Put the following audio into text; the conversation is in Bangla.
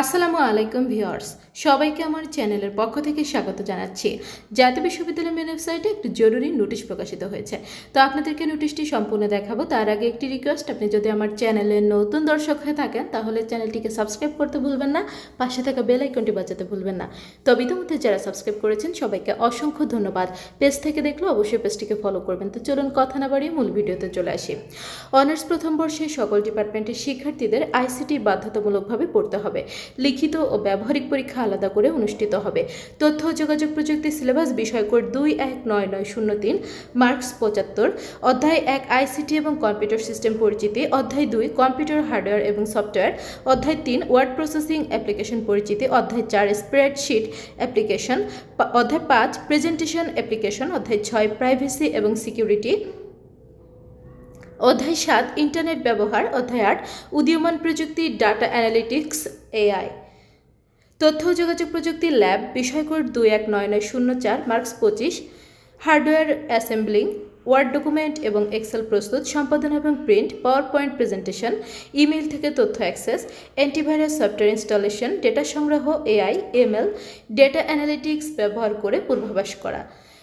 আসসালামু আলাইকুম ভিউয়ার্স, সবাইকে আমার চ্যানেলের পক্ষ থেকে স্বাগত জানাচ্ছি। জাতীয় বিশ্ববিদ্যালয় মেন ওয়েবসাইটে একটি জরুরি নোটিশ প্রকাশিত হয়েছে। তো আপনাদেরকে নোটিশটি সম্পূর্ণ দেখাবো। তার আগে একটি রিকোয়েস্ট আপনি যদি আমার চ্যানেলের নতুন দর্শক হয়ে থাকেন, তাহলে চ্যানেলটিকে সাবস্ক্রাইব করতে ভুলবেন না, পাশে থাকা বেল আইকনটি বাজাতে ভুলবেন না। তবে ইতিমধ্যে যারা সাবস্ক্রাইব করেছেন, সবাইকে অসংখ্য ধন্যবাদ। পেজ থেকে দেখলে অবশ্যই পেজটিকে ফলো করবেন। তো চলুন কথা না বাড়িয়ে মূল ভিডিওতে চলে আসি। অনার্স প্রথম বর্ষে সকল ডিপার্টমেন্টের শিক্ষার্থীদের আইসিটি বাধ্যতামূলকভাবে পড়তে হবে। লিখিত ও ব্যবহারিক পরীক্ষা আলাদা করে অনুষ্ঠিত হবে। তথ্য ও যোগাযোগ প্রযুক্তি সিলেবাস বিষয় কোড দুই এক নয় নয় শূন্য তিন, মার্কস পঁচাত্তর, অধ্যায় এক আইসিটি এবং কম্পিউটার সিস্টেম পরিচিতি, অধ্যায় দুই কম্পিউটার হার্ডওয়্যার এবং সফটওয়্যার, অধ্যায় তিন ওয়ার্ড প্রসেসিং অ্যাপ্লিকেশন পরিচিতি, অধ্যায় চার স্প্রেডশিট অ্যাপ্লিকেশন অধ্যায় পাঁচ প্রেজেন্টেশন অ্যাপ্লিকেশন, অধ্যায় ছয় প্রাইভেসি এবং সিকিউরিটি অধ্যায় সাত, ইন্টারনেট ব্যবহার, অধ্যায় আট, উদীয়মান প্রযুক্তি, ডাটা অ্যানালিটিক্স, এআই। তথ্য যোগাযোগ প্রযুক্তি ল্যাব বিষয় কোড দুই এক নয় নয় শূন্য চার, মার্কস পঁচিশ, হার্ডওয়্যার অ্যাসেম্বলিং, ওয়ার্ড ডকুমেন্ট এবং এক্সেল প্রস্তুত, সম্পাদন এবং print power point presentation email থেকে তথ্য access, antivirus software installation, data সংগ্রহ, এআই, এমএল, ডেটা অ্যানালিটিক্স ব্যবহার করে পূর্বাভাস করা।